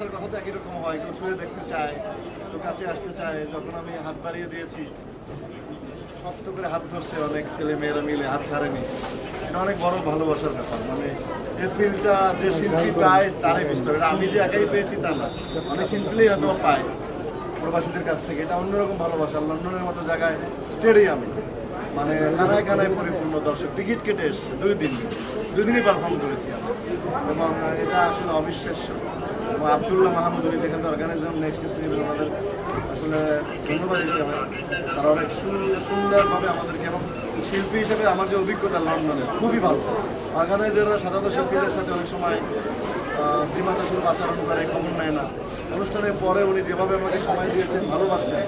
কথা তো একই রকম হয়, কেউ দেখতে চায়, কেউ কাছে আসতে চায়, যখন আমি হাত বাড়িয়ে দিয়েছি, শক্ত করে হাত ধরছে অনেক ছেলে মেয়েরা মিলে, হাত ছাড়েনি। এটা অনেক বড় ভালোবাসার ব্যাপার মানে যে ফিলটা যে শিল্পী পায়, তারই বুঝতে হবে আমি যে একাই পেয়েছি, তা না। অনেক শিল্পীই হয়তো পায় প্রবাসীদের কাছ থেকে। এটা অন্যরকম ভালোবাসা, লন্ডনের মতো জায়গায় স্টেডিয়ামে মানে কানায় কানায় পরিপূর্ণ দর্শক। টিকিট কেটে এসছে, দুই দিন, দুই দিনই পারফর্ম করেছি আমি এবং এটা আসলে অবিশ্বাস্য। এবং আবদুল্লাহ মাহমুদুল যেখানে অর্গানাইজম নেক্সট সিরিজ আমাদের আসলে ধন্যবাদ দিতে হয়। তারা অনেক সুন্দরভাবে আমাদেরকে এবং শিল্পী হিসেবে আমার যে অভিজ্ঞতা লন্ডনের খুবই ভালো। অর্গানাইজাররা সাধারণত শিল্পীদের সাথে অনেক সময় বিমাতা আচরণ করে খবর নেয় না। অনুষ্ঠানের পরে উনি যেভাবে আমাকে সময় দিয়েছেন ভালোবাসেন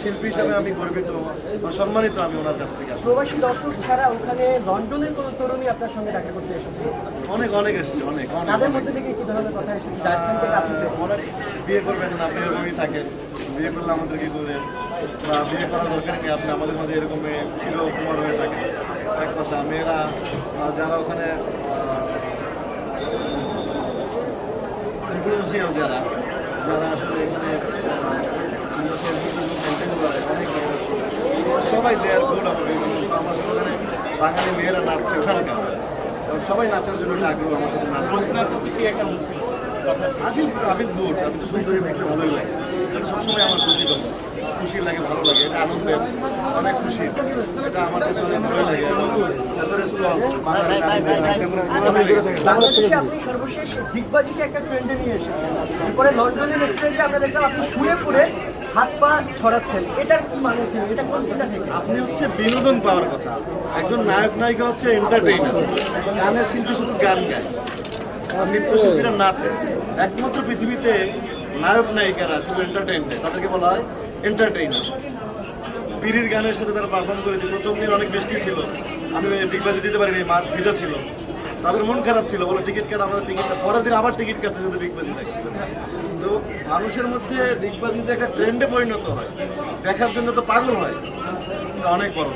শিল্পী হিসেবে আমি গর্বিত সম্মানিত আমি ওনার কাছ থেকে। প্রবাসী দর্শক ছাড়া ওখানে লন্ডনের কোনো তরুণী আপনার সঙ্গে দেখা করতে এসেছে? অনেক অনেক এসছে অনেক অনেক তাদের মধ্যে থেকে কি ধরনের কথা এসেছে? যার থেকে কাছে থেকে? অনেক বিয়ে করবেন না আপনি এরকমই থাকেন। বিয়ে করলে আমাদের কি করে বা বিয়ে করার দরকার নেই আপনি আমাদের মাঝে এরকম চির কুমার হয়ে থাকেন এক কথা মেয়েরা যারা ওখানে ইনফ্লুয়েন্সিয়াল যারা যারা আসলে এখানে। সবাই দেয়ার গুড আমার ওখানে বাঙালি মেয়েরা নাচছে ওখানকার। সবাই নাচার জন্য আগ্রহ আমার সাথে নাচবে আবিল আবিল গুড আমি তো সুন্দরী দেখলে ভালোই লাগে। সবসময় আমার খুশি কথা খুশি লাগে ভালো লাগে এটা আনন্দের অনেক খুশি। এটা আমার কাছে অনেক ভালো লাগে। এত রেসপন্স বাংলাদেশে আপনি সর্বশেষ দিগবাজিকে একটা ট্রেন্ডে নিয়ে এসেছেন। এরপরে লন্ডনের স্টেজে আমরা দেখলাম আপনি শুয়ে পড়ে হাত পা ছড়াচ্ছেন। এটার কি মানে ছিল? এটা কোন চিন্তা থেকে? আপনি হচ্ছে বিনোদন পাওয়ার কথা। একজন নায়ক নায়িকা হচ্ছে এন্টারটেইনার গানের শিল্পী শুধু গান গায়। নৃত্যশিল্পীরা নাচে। একমাত্র পৃথিবীতে নায়ক নায়িকারা শুধু এন্টারটেইন দেয় তাদেরকে বলা হয় এন্টারটেইনার বিড়ির গানের সাথে তারা পারফর্ম করেছে। প্রথম দিন অনেক বৃষ্টি ছিল। আমি ডিগবাজি দিতে পারিনি মাঠ ভিজা ছিল। তাদের মন খারাপ ছিল, বলো টিকিট কাটা আমাদের টিকিট পরের দিন আবার টিকিট কাছে শুধু ডিগবাজি দেখে তো মানুষের মধ্যে ডিগবাজিতে একটা ট্রেন্ডে পরিণত হয়। দেখার জন্য তো পাগল হয়। অনেক বড়।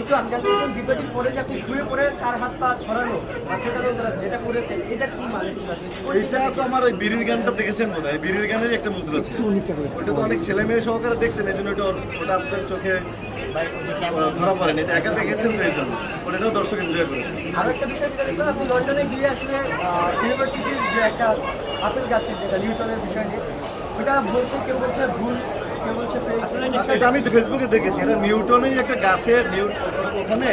একটু আমি জানতে চাই দিগবাজির পরে যে আপনি শুয়ে পড়ে চার হাত পা ছড়ানো সেটা যেটা করেছেন এটা কি মানে? এইটা তো আমার ওই বিড়ির গানটা দেখেছেন বোধ হয় বিড়ির গানেরই একটা মুদ্রা ছিল। ওইটা তো অনেক ছেলে মেয়ে সহকারে দেখছেন এই জন্য ওটা ওটা আপনার চোখে ধরা পড়েনি। এটা একা দেখেছেন তো এই জন্য? ওটাও দর্শক এনজয় করেছে। আরও একটা বিষয় আপনি লন্ডনে গিয়ে আসলে ইউনিভার্সিটির যে একটা আপেল গাছের যেটা নিউটনের বিষয় নিয়ে ওটা বলছে কেউ বলছে ভুল। এটা আমি ফেসবুকে দেখেছি। এটা নিউটনের একটা গাছের ওখানে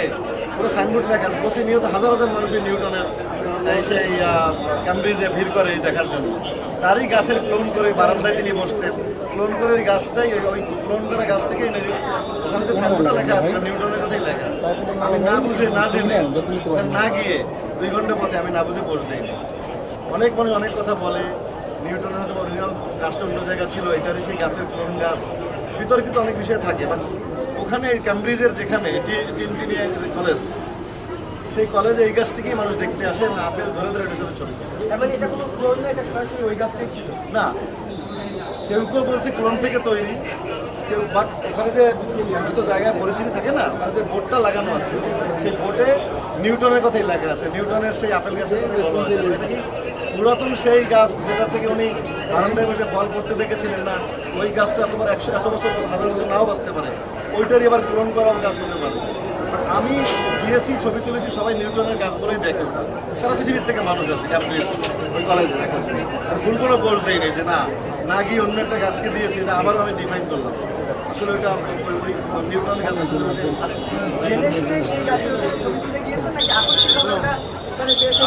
পুরো সাইনবোর্ড লেখা প্রতিনিয়ত হাজার হাজার মানুষ এই নিউটনের সেই ক্যামব্রিজে ভিড় করে দেখার জন্য। তারই গাছের ক্লোন করে বারান্দায় তিনি বসতেন। ক্লোন করে ওই গাছটাই ওই- ক্লোন করা গাছ থেকেই ওখানে যে সাইনবোর্ডটা লেখা আছে নিউটনের কথাই লেখা আছে। আমি না বুঝে, না জেনে না গিয়ে দুই ঘণ্টা পথে আমি না বুঝে পৌঁছ অনেক মানুষ অনেক কথা বলে নিউটনের গাছটা অন্য জায়গা ছিল এটারই সেই গাছের ক্লোন গাছ। বিতর্কিত অনেক বিষয় থাকে বাট ওখানে ক্যামব্রিজের যেখানে টিনটিনিয়া কলেজ সেই কলেজে এই গাছটিকেই মানুষ দেখতে আসে এবং আপেল ধরে ধরে এটার সাথে ছবি মানে কোনো না কেউ কেউ বলছে ক্লোন থেকে তৈরি কেউ বাট ওখানে যে সমস্ত জায়গায় পরিচিতি থাকে না ওখানে যে বোর্ডটা লাগানো আছে সেই বোর্ডে নিউটনের কথাই লেখা আছে নিউটনের সেই আপেল গাছের কথাই বলা আছে। এটা কি পুরাতন সেই গাছ যেটা থেকে উনি বারান্দায় বসে ফল করতে দেখেছিলেন না, ওই গাছটা তোমার একশো এত বছর হাজার বছর নাও বাঁচতে পারে। ওইটারই আবার পূরণ করা গাছ হতে পারে। আমি গিয়েছি ছবি তুলেছি, সবাই নিউটনের গাছগুলোই দেখে ওটা। সারা পৃথিবীর থেকে মানুষ আছে ওই কলেজে আর ভুল কোনো পোস্ট দেয়নি যে না না গিয়ে অন্য একটা গাছকে দিয়েছি, এটা আবারও আমি ডিফাইন করলাম। আসলে ওইটা ওই ওই নিউটনের গাছ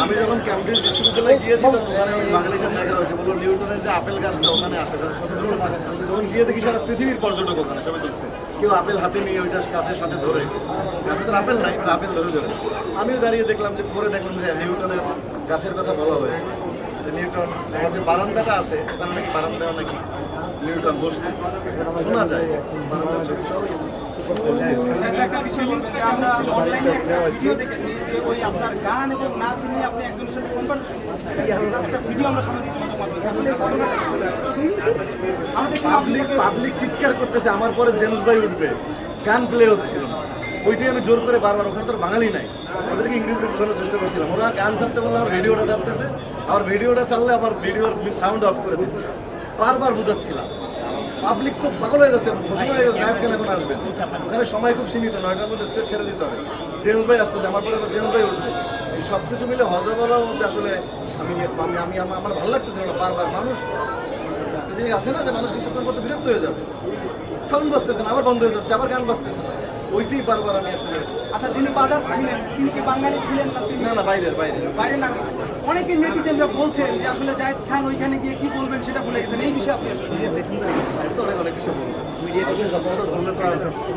আমি যখন ক্যামব্রিজ বিশ্ববিদ্যালয়ে গিয়েছি, তখন ওখানে ওই বাঙালির দেখা হয়েছে। বলল, নিউটনের যে আপেল গাছটা ওখানে আছে তখন গিয়ে দেখি সারা পৃথিবীর পর্যটক ওখানে, সবাই দেখছে। কেউ আপেল হাতে নিয়ে ওইটা গাছের সাথে ধরে। গাছে তো আপেল নাই আপেল ধরে ধরে। আমিও দাঁড়িয়ে দেখলাম যে পরে দেখলাম যে নিউটনের গাছের কথা বলা হয়েছে। যে নিউটন, আমার যে বারান্দাটা আছে, ওখানে নাকি বারান্দা নাকি নিউটন বসতে। শোনা যায়, বারান্দার ছবি সব একটা বিষয় আমরা অনলাইনে একটা ভিডিও দেখেছি যে ওই আপনার গান এবং নাচ নিয়ে আপনি একজনের সাথে কনভারসেশন করছেন। একটা ভিডিও আমরা সামাজিক যোগাযোগ মাধ্যমে? আমরা পাবলিক পাবলিক চিৎকার করতেছে আমার পরে জেমস ভাই উঠবে। গান প্লে হচ্ছিল। ওইটাই আমি জোর করে বারবার ওখানে তো বাঙালি নাই। ওদেরকে ইংরেজিতে বোঝানোর চেষ্টা করছিলাম। ওরা গান ছাড়তে বললাম ভিডিওটা চাপতেছে আবার ভিডিওটা চাললে আমার ভিডিওর সাউন্ড অফ করে দিচ্ছে। বারবার বুঝাচ্ছিলাম। পাবলিক তো পাগল হয়ে যাচ্ছে ঘোষণা হয়ে গেছে খান এখন আসবেন। ওখানে সময় খুব সীমিত নয়টার মধ্যে স্টেজ ছেড়ে দিতে হবে। জেমস ভাই আসতেছে, আমার পরে জেমস ভাই উঠবে। এই সব কিছু মিলে হজা বলার মধ্যে আসলে আমি আমি আমি, আমার ভালো লাগতেছিল না, বারবার মানুষ আছে না যে মানুষ কিছুক্ষণ করতে বিরক্ত হয়ে যাবে। সাউন্ড বাজতেছে না, আবার বন্ধ হয়ে যাচ্ছে, আবার গান বাজতেছে না। ওইটাই বারবার আমি আসলে আচ্ছা যিনি বাজাচ্ছিলেন তিনি কি বাঙালি ছিলেন না তিনি না না বাইরের বাইরের। নাগরিক ছিলেন? অনেকে নেটিজেনরা বলছেন যে আসলে জায়েদ খান ওইখানে গিয়ে কি বলবেন সেটা ভুলে গেছেন। এই বিষয়ে আপনি তো অনেক অনেক কিছু বলব। মানুষের কথা ধরলে তো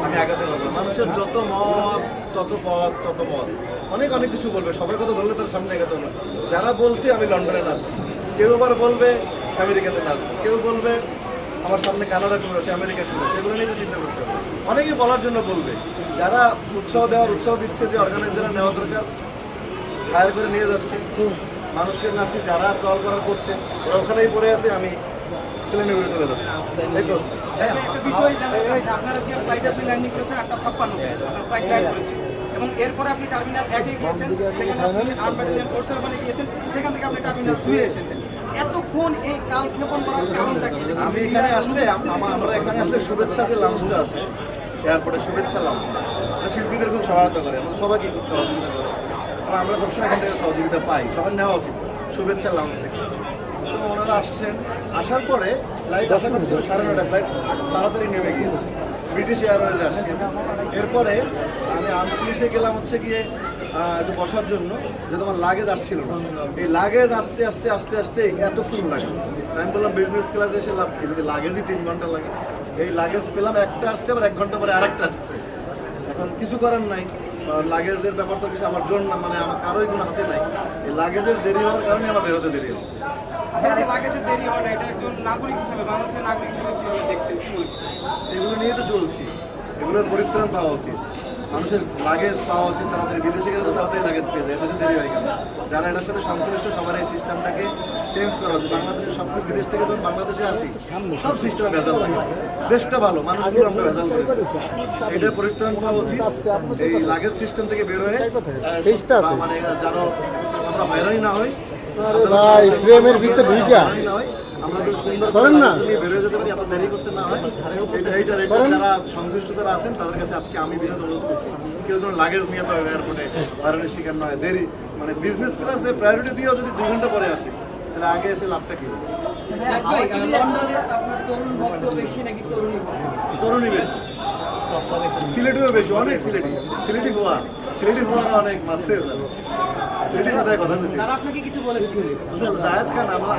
আমি আগাতে পারব মানুষের যত মত তত পথ তত মত অনেক অনেক কিছু বলবে। সবার কথা ধরলে তার সামনে এগাতে না। যারা বলছে আমি লন্ডনে নাচছি। কেউ আবার বলবে আমেরিকাতে নাচবো। কেউ বলবে আমার সামনে কানাডা টুর আছে আমেরিকা টুর আছে এগুলো নিয়ে তো চিন্তা করতে হবে। অনেকেই বলার জন্য বলবে যারা উৎসাহ দেওয়ার উৎসাহ দিচ্ছে যে অর্গানাইজাররা নেওয়া দরকার হায়ার করে নিয়ে যাচ্ছে। মানুষের নাচে যারা ট্রল করার করছে ওরা ওখানেই পড়ে আছে আমি প্লেনে উড়ে চলে যাচ্ছি। এই তো। একটা বিষয় আপনারা যে ফ্লাইট ল্যান্ডিং করেছেন আটটা ছাপ্পান্ন ফ্লাইট ল্যান্ড করেছে এবং এরপরে আপনি টার্মিনাল একে গিয়েছেন সেখানে আপনি আর্ম ব্যাটালিয়ন ফোর্সের ওখানে গিয়েছেন সেখান থেকে আপনি টার্মিনাল দুয়ে এসেছেন। এতক্ষণ আমি এখানে আসলে আমরা এখানে আসলে শুভেচ্ছা যে লাউঞ্জটা আছে, এয়ারপোর্টে শুভেচ্ছা লাউঞ্জ শিল্পীদের খুব সহায়তা করে, আমরা সবাইকে খুব সহযোগিতা করে। আমরা সবসময় এখান থেকে সহযোগিতা পাই সবার নেওয়া উচিত শুভেচ্ছা লাউঞ্জ থেকে। তো ওনারা আসছেন, আসার পরে ফ্লাইট আসার কথা সাড়ে নটা ফ্লাইট তাড়াতাড়ি নেমে গিয়েছে। ব্রিটিশ এয়ারওয়েজ আসছে। এরপরে আমি আনপুলিশে গেলাম হচ্ছে গিয়ে একটু বসার জন্য যে তোমার লাগেজ আসছিল না। এই লাগেজ আসতে আসতে আস্তে আস্তে এতক্ষণ লাগে। আমি বললাম বিজনেস ক্লাসে এসে লাভ কি? যদি লাগেজই তিন ঘণ্টা লাগে। এই লাগেজ পেলাম একটা আসছে আবার এক ঘণ্টা পরে আরেকটা আসছে। এখন কিছু করার নাই। লাগেজের ব্যাপার তো কিছু আমার জন্য মানে আমার কারোই কোনো হাতে নাই। এই লাগেজের দেরি হওয়ার কারণে আমার বেরোতে দেরি হলো। আচ্ছা? এগুলো নিয়ে তো চলছি এগুলোর পরিত্রাণ পাওয়া উচিত। মানুষের লাগেজ পাওয়া উচিত তাড়াতাড়ি বিদেশে গেলে তো তাড়াতাড়ি লাগেজ পেয়ে যায় এদেশে দেরি হয় কেন? যারা এটার সাথে সংশ্লিষ্ট সবার এই সিস্টেমটাকে চেঞ্জ করা উচিত। বাংলাদেশের সব বিদেশ থেকে যখন বাংলাদেশে আসি সব সিস্টেমে ভেজাল লাগে। দেশটা ভালো মানুষগুলো আমরা ভেজাল করি। এটার পরিত্রাণ পাওয়া উচিত। এই লাগেজ সিস্টেম থেকে বের হয়ে মানে যেন আমরা হয়রানি না হই ভাই, ফ্রেমের ভিতরে। করেন না? সংশ্লিষ্ট যারা আছেন তাদের কাছে আজকে আমি বিরোধ অনুরোধ করছি। কেউ যেন লাগেজ নিয়ে তো এয়ারপোর্টে হয়রানির শিকার নয় দেরি। মানে বিজনেস ক্লাসে প্রায়োরিটি দিয়েও যদি দুই ঘণ্টা পরে আসে তাহলে আগে এসে লাভটা কি তরুণ বেশি। সিলেটিও বেশি অনেক সিলেটি। সিলেটি ফোয়া সিলেটি ফোয়ারা অনেক মারছে সিলেটি কথায় কথা বলছি তারা আপনাকে কিছু বলেছে। জায়েদ খান আমরা